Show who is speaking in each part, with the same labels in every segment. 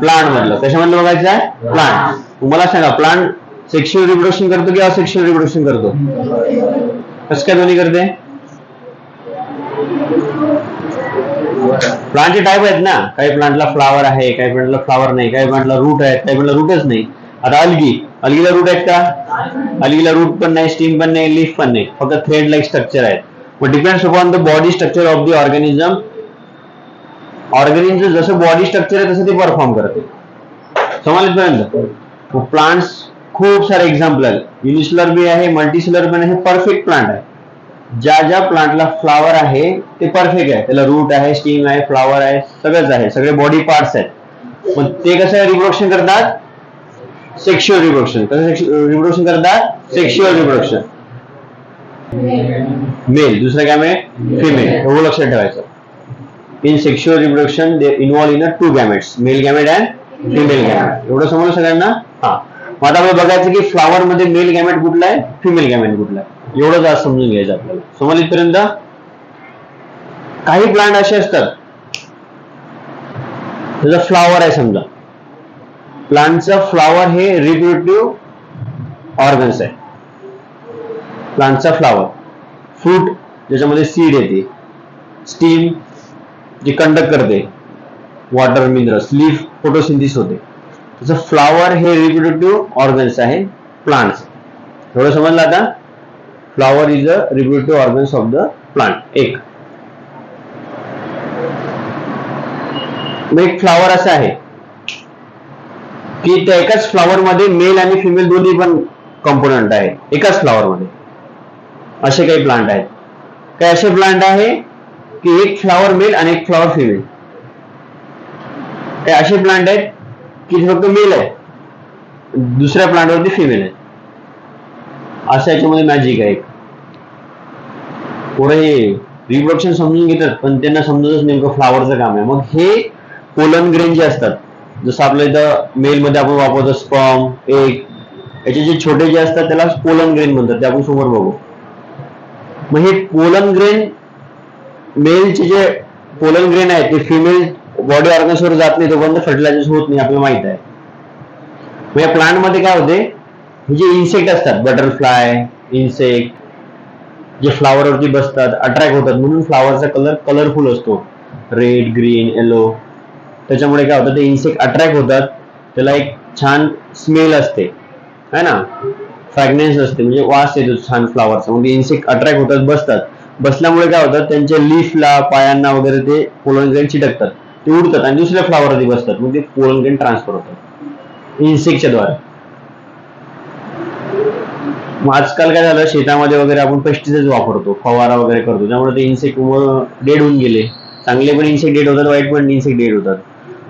Speaker 1: Plant मधलं. कशामधलं बघायचं आहे? प्लांट तुम्हाला सांगा प्लांट सेक्शुअल रिप्रोडक्शन करतो किंवा असेक्शुअल रिप्रोडक्शन करतो? कसं काय दोन्ही करते? प्लांटचे टाईप आहेत ना. काही प्लांटला फ्लावर आहे काही प्लांटला फ्लावर नाही काही प्लांटला रूट आहेत काही प्लांटला रूटच नाही. आता अलगी अलगीला रूट आहेत का? अलगीला रूट पण नाही स्टीम पण नाही लीफ पण नाही. फक्त थ्रेड लाईक स्ट्रक्चर आहेत. मग depends upon the body structure of the organism organism जसं बॉडी स्ट्रक्चर आहे तसं ते परफॉर्म करते समजपर्यंत प्लांट्स खूप सारे एक्झाम्पल आहेत युनिसलर बी आहे मल्टीसलर पण आहे परफेक्ट प्लांट आहे। ज्या ज्या प्लांटला फ्लावर आहे ते परफेक्ट आहे. त्याला रूट आहे स्टीम आहे फ्लावर आहे सगळंच आहे. सगळे बॉडी पार्ट्स आहेत. पण ते कसं रिप्रोडक्शन करतात? सेक्शुअल रिप्रोडक्शन कसं रिप्रोडक्शन करतात? सेक्शुअल रिप्रोडक्शन मेल दुसरं मिळेल फिमेल एवढं लक्षात ठेवायचं. In sexual reproduction they involve in a two gametes male gamete and female gamete एवढं समजलं सगळ्यांना? हा. मग आता आपल्याला बघायचं की फ्लावर मध्ये मेल गॅमेट कुठला आहे? फिमेल गॅमेट कुठला आहे? एवढं जास्त समजून घ्यायचं आपल्याला. समज इथपर्यंत काही प्लांट असे असतात. त्याचा फ्लावर आहे समजा. प्लांटचा फ्लावर हे रिप्रोडक्टिव्ह ऑर्गन्स आहे. प्लांटचा फ्लावर. फ्रूट ज्याच्यामध्ये सीड येते. स्टीम जी कंडक्ट करते. वॉटर मिनरल्स लीफ फोटोसिंथिस होते. त्याचं फ्लावर हे रिप्युटेटिव्ह ऑर्गन्स आहे प्लांट्स एवढं समजलं आता? Flower is a reproductive organs of the plant एक. मग एक फ्लावर असं आहे. की त्या एकाच फ्लावर मध्ये मेल आणि फिमेल दोन्ही पण कॉम्पोनंट आहे एकाच फ्लावर मध्ये. असे काही प्लांट आहेत. काही असे प्लांट आहे की एक फ्लॉवर मेल आणि एक फ्लावर फिमेल काही असे प्लांट आहेत की फक्त मेल आहे दुसऱ्या प्लांटवरती फिमेल आहे असं याच्यामध्ये मॅजिक आहे. पुढे हे रिप्रोडक्शन समजून घेतात पण त्यांना समजतच नेमकं फ्लावरचं काम आहे. मग हे पोलन ग्रेन जे असतात जसं आपल्या इथं मेल मध्ये आपण वापरतो स्पॉम एक याचे जे छोटे जे असतात त्याला पोलन ग्रेन म्हणतात ते आपण समोर बघू. मग हे पोलन ग्रेन मेलचे जे पोलन ग्रेन आहे ते फिमेल बॉडी ऑर्गन्सवर जात नाही तोपर्यंत फर्टिलायझेशन होत नाही आपल्याला माहीत आहे. मग या प्लांटमध्ये काय होते? हे जे इन्सेक्ट असतात बटरफ्लाय इन्सेक्ट जे फ्लावरवरती बसतात अट्रॅक्ट होतात म्हणून फ्लावरचा कलर कलरफुल असतो. रेड ग्रीन येलो त्याच्यामुळे काय होतं? ते इन्सेक्ट अट्रॅक्ट होतात. त्याला एक छान स्मेल असते. है ना? फ्रॅग्नेन्स असते म्हणजे वास येतो छान फ्लावरचा म्हणजे इन्सेक्ट अट्रॅक्ट होतात बसतात. बसल्यामुळे काय होतं त्यांच्या लीफला पायांना वगैरे ते पोलनग्रेन चिटकतात. ते उडतात आणि दुसऱ्या फ्लावरवरती बसतात. मग ते पोलनग्रेन ट्रान्सफर होतात. इन्सेक्टच्या द्वारे. मग आजकाल काय झालं शेतामध्ये वगैरे आपण पेस्टिसाइड वापरतो फवारा वगैरे करतो. त्यामुळे ते इन्सेक्ट डेड होऊन गेले. चांगले पण इन्सेक्ट डेड होतात वाईट पण इन्सेक्ट डेड होतात.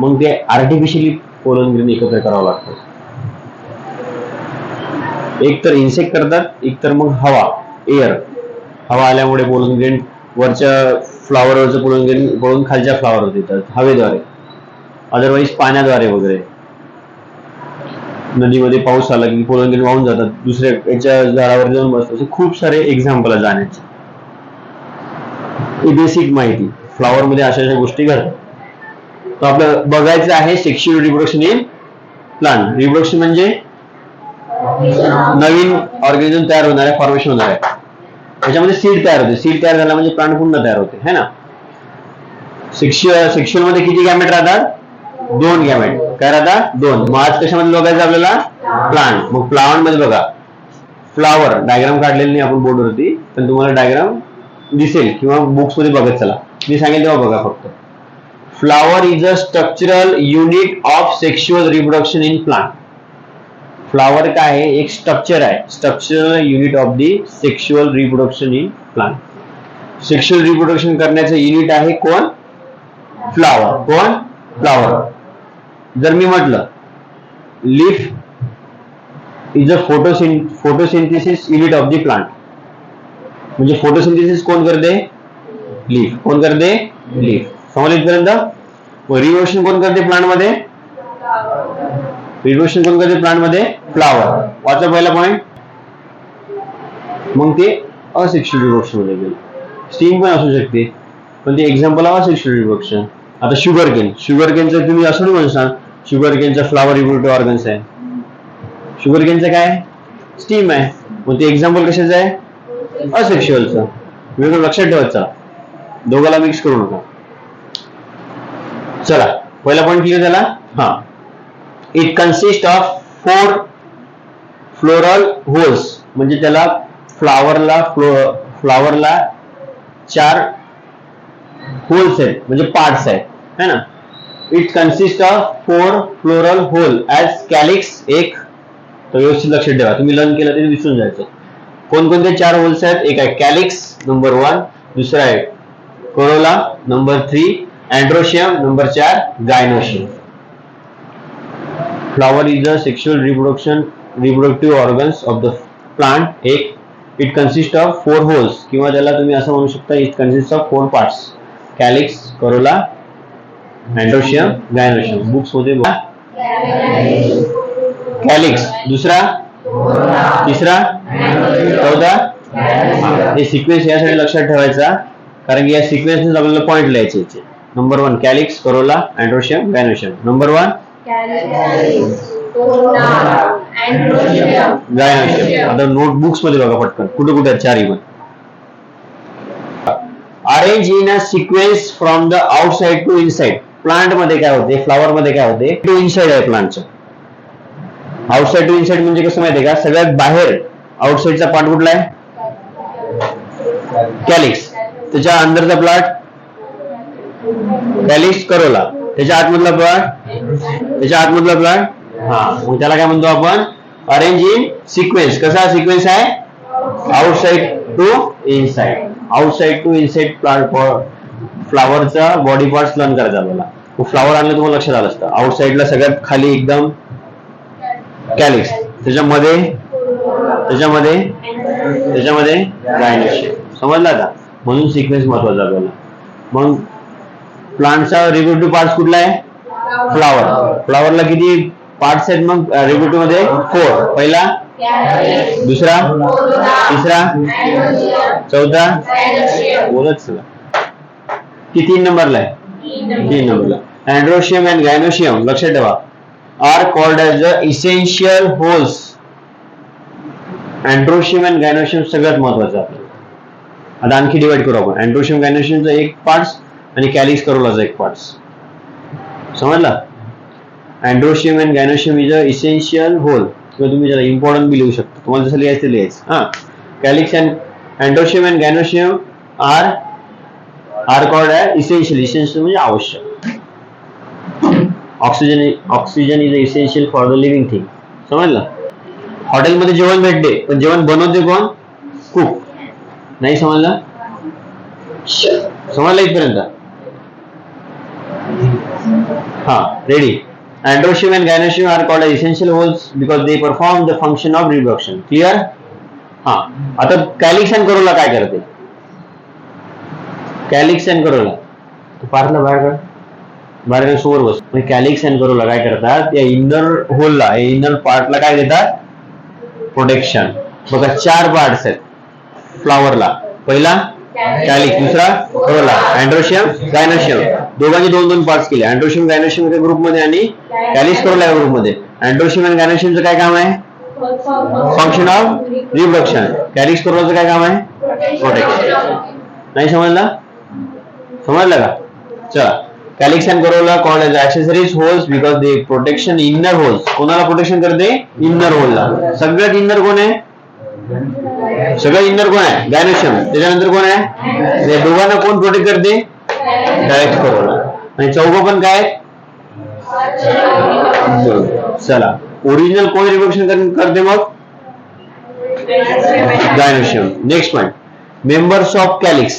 Speaker 1: मग ते आर्टिफिशियली पोलन ग्रीन एकत्र करावं लागतं. एक तर इन्सेक्ट करतात एक तर मग हवा एअर हवा आल्यामुळे बोलून ग्रेन वरच्या फ्लावरवरचं बोलून ग्रेन बोलून खालच्या फ्लावरवर येतात हवेद्वारे. अदरवाईज पाण्याद्वारे वगैरे. नदीमध्ये पाऊस आला की पोलन वाहून जातात. दुसऱ्या याच्या झाडावर जाऊन बसतात. असे खूप सारे एक्झाम्पल जाण्याचे. ही बेसिक माहिती. फ्लॉवर मध्ये अशा अशा गोष्टी घडतात. तर आपलं बघायचं आहे sexual reproduction in plant reproduction म्हणजे नवीन ऑर्गॅनिझम तयार होणार आहे फॉर्मेशन होणार आहे. त्याच्यामध्ये सीड तयार होते. सीड तयार झाला म्हणजे प्लांट पुन्हा तयार होते है ना? सेक्शुअलमध्ये किती गॅमेट राहतात? दोन गॅमेट काय राहतात? दोन. मग आज कशामध्ये बघायचं आपल्याला? प्लांट मग प्लांटमध्ये बघा. फ्लावर डायग्राम काढलेली नाही आपण बोर्डवरती पण तुम्हाला डायग्राम दिसेल किंवा बुक्समध्ये बघत चला. मी सांगेल तेव्हा बघा फक्त. Flower is a structural unit of sexual reproduction in plant flower काय आहे? एक स्ट्रक्चर आहे. Structural unit of the sexual reproduction in plant sexual reproduction करण्याचं युनिट आहे कोण? फ्लावर कोण? फ्लावर जर मी म्हटलं leaf is a photosyn photosynthesis unit of the plant म्हणजे फोटोसिंथेसिस कोण करते? लीफ कोण करते? लीफ समजलं इथपर्यंत रिव्होल्युशन कोण करते प्लांट रिडोशन करून करते प्लांटमध्ये फ्लावर वाचा पहिला पॉइंट मग ते असेक्शुअल रिव्होल्युशनमध्ये गेलं. स्टीम पण असू शकते पण ते एक्झाम्पल आहे सेक्शुअल रिप्रोडक्शन आता शुगर केन शुगर केनचं तुम्ही असं नाही म्हणसान शुगर केनचा फ्लावर रिप्रोडक्टिव्ह ऑर्गन्स आहे. शुगर केनचं काय? स्टीम आहे. मग ते एक्झाम्पल कशाचं आहे? असेक्शुअलचं वेगळं लक्षात ठेवायचं दोघाला मिक्स करू नका. चला पहिला पॉईंट क्लिअर झाला? हा. It consist of four floral whorls म्हणजे त्याला फ्लावरला फ्लो फ्लावरला चार होल्स आहेत. म्हणजे पार्ट्स आहेत. है ना? It consist of four floral whorl as calyx एक. तर व्यवस्थित लक्षात ठेवा. तुम्ही लर्न केलं तरी विसरून जायचं. कोणकोणते चार होल्स आहेत? एक आहे कॅलिक्स नंबर वन दुसरा आहे corolla number three androecium number चार. Gynoecium flower is a sexual reproduction reproductive organs of the plant एक it consist of four whorls किंवा त्याला तुम्ही असं म्हणू शकता it consist of four parts calyx corolla androecium gynoecium बुक्समध्ये calyx दुसरा? तिसरा? चौदा हे सिक्वेन्स यासाठी लक्षात ठेवायचा. कारण की या सिक्वेन्स आपल्याला पॉईंट लिहायचे number one calyx corolla androecium gynoecium number one आता नोटबुक्समध्ये बघा पटकन. कुठे कुठे चारी पण arrange in a sequence from the outside to inside प्लांटमध्ये काय होते? फ्लॉवर मध्ये काय होते? टू इनसाइड आहे प्लांटचं आउटसाइड टू इनसाइड म्हणजे कसं माहितीये का? सगळ्यात बाहेर आउटसाइडचा पार्ट कुठला आहे? कॅलिक्स त्याच्या अंदरचा प्लॉट कॅलिक्स करोला त्याच्या आतमधला प्लॉट त्याच्या आतमधला प्लॉट हा मग त्याला काय म्हणतो आपण? अरेंज इन सिक्वेन्स कसा सिक्वेन्स आहे? Outside to inside outside to inside plant फ्लावरचा body part learn करायचा आपल्याला. फ्लावर आणलं तुम्हाला लक्षात आलं असतं. आउटसाइडला सगळ्यात खाली एकदम कॅलिक्स त्याच्यामध्ये त्याच्यामध्ये त्याच्यामध्ये गायनेशियम समजला का म्हणून सिक्वेन्स महत्त्वाचा आपल्याला. मग प्लांटचा रिप्रोडक्टिव्ह पार्ट कुठला आहे? फ्लावर फ्लावरला किती पार्ट्स आहेत मग रिप्रोडक्टिव्हमध्ये? फोर पहिला? दुसरा? तिसरा? चौथा? बोलत की तीन नंबरला आहे. तीन नंबरला. अँड्रोशियम अँड गायनोशियम लक्षात ठेवा. Are called as the essential whorls androecium and gynoecium सगळ्यात महत्वाचं आहे. आपल्याला आता आणखी डिवाइड करू आपण. अँड्रोशियम गायनोशियमचा एक पार्ट आणि कॅलिक्स करोलाचा एक पार्ट्स समजला? Androecium and gynoecium is a essential whorl किंवा तुम्ही ज्याला इम्पॉर्टंट बी लिहू शकता. तुम्हाला जसं लिहायचं ते लिहायचं. हा. Calyx and androecium and gynoecium are are called आहे इसेन्शियल इसेन्शियल म्हणजे आवश्यक. Oxygen oxygen is essential for the living thing समजलं? हॉटेलमध्ये जेवण भेटते. पण जेवण बनवते कोण? कुक नाही समजलं? समजलं इथपर्यंत? हा ready androecium and gynoecium are called essential whorls because they perform the function of reproduction clear हा. आता कॅलिक्स अँड करोला काय करते? कॅलिक्स अँड करोला पार्थला बाहेर काढ. बाहेर समोर बस. म्हणजे कॅलिक्स अँड करोला काय करतात? या इनर होलला इनर पार्टला काय देतात? प्रोटेक्शन बघा चार पार्ट्स आहेत. फ्लावरला पहिला कॅलिक्स दुसरा करोला. अँड्रोशियम गायनोशियम दोघांनी दोन दोन पार्ट केले. अँड्रोशियम गायनोशियम एका ग्रुपमध्ये आणि कॅलिक्स करोला या ग्रुपमध्ये अँड्रोशियम आणि गायनोशियमचं काय काम आहे? फंक्शन ऑफ रिप्रोडक्शन कॅलिस करोलाचं काय काम आहे? प्रोटेक्शन नाही समजलं? समजलं का? चला. Calyx and corolla call as accessories whorls because they protection inner whorls कोणाला प्रोटेक्शन करते? इनर होलला सगळ्यात इनर कोण आहे? सगळ्यात इनर कोण आहे? गायनोशियम त्याच्यानंतर कोण आहे? दोघांना कोण प्रोटेक्ट करते? डायरेक्ट करोला आणि चौघ पण काय चला. ओरिजिनल कोण रिप्रोडक्शन करते मग? Gynoecium next point members of calyx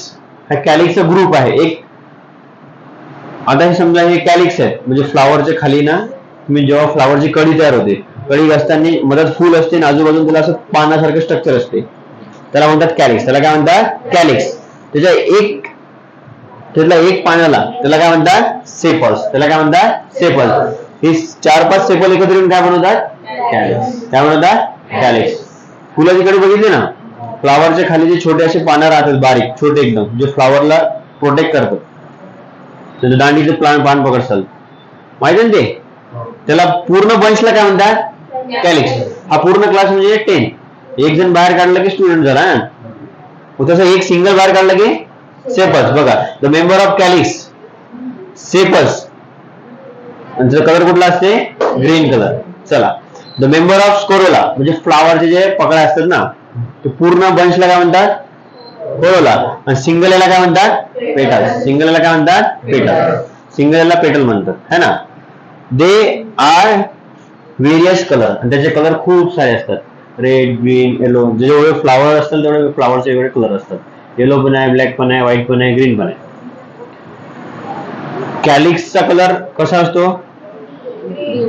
Speaker 1: हा कॅलिक्सचा ग्रुप आहे. एक आता हे समजा हे कॅलिक्स आहेत. म्हणजे फ्लावरच्या खाली ना तुम्ही जेव्हा फ्लावरची कडी तयार होते कडी असताना मदत फुल असते आणि आजूबाजूला त्याला असं पानासारखं स्ट्रक्चर असते. त्याला म्हणतात कॅलिक्स. त्याला काय म्हणतात? कॅलिक्स. त्याच्या एक त्यातला एक पाण्याला त्याला काय म्हणतात? सेपल्स. त्याला काय म्हणतात? सेपल हे चार पाच सेपल एकत्र येऊन काय बनवतात? कॅलिक्स. काय म्हणतात कॅलिक्स. फुला तिकडे बघितली ना? फ्लावरच्या खाली जे छोटे असे पानं राहतात बारीक छोटे एकदम जे फ्लावरला प्रोटेक्ट करतो त्याचं दांडीचं प्लांट पान पकडसाल. माहिती आहे ना ते? त्याला पूर्ण बंचला काय म्हणतात? कॅलिक्स. हा पूर्ण क्लास म्हणजे टेन एक जण बाहेर काढलं की स्टुडंट झाला हा. तसं एक सिंगल बाहेर काढलं की सेपस बघा the member of calyx sepals आणि त्याचा कलर कुठला असते? ग्रीन कलर चला. द मेंबर ऑफ स्कोरोला म्हणजे फ्लावरचे जे पकड्या असतात ना ते पूर्ण बंचला काय म्हणतात? कोरोला आणि सिंगल याला काय म्हणतात? पेटल सिंगल याला काय म्हणतात? पेटल सिंगल याला पेटल म्हणतात. है ना? दे आर व्हेरियस कलर आणि त्याचे कलर खूप सारे असतात. रेड ग्रीन येलो जेवढे फ्लावर असतात तेवढे फ्लावरचे वेगळे कलर असतात. येलो पण आहे ब्लॅक पण आहे व्हाईट पण आहे ग्रीन पण आहे. कॅलिक्सचा कलर कसा असतो?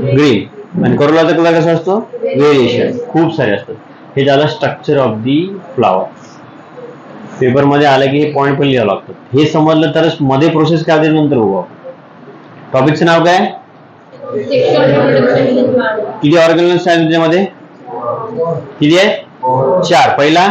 Speaker 1: ग्रीन आणि कोरोलाचा कलर कसा असतो? व्हेरिएशन खूप सारे असतात. हे झालं स्ट्रक्चर ऑफ दी फ्लावर पेपरमध्ये आलं की हे पॉईंट पण लिहावं लागतं. हे समजलं तरच मध्ये प्रोसेस काय नंतर बघू टॉपिकचं नाव काय? किती ऑर्गॅनिक आहे त्याच्यामध्ये? किती आहे चार पहिला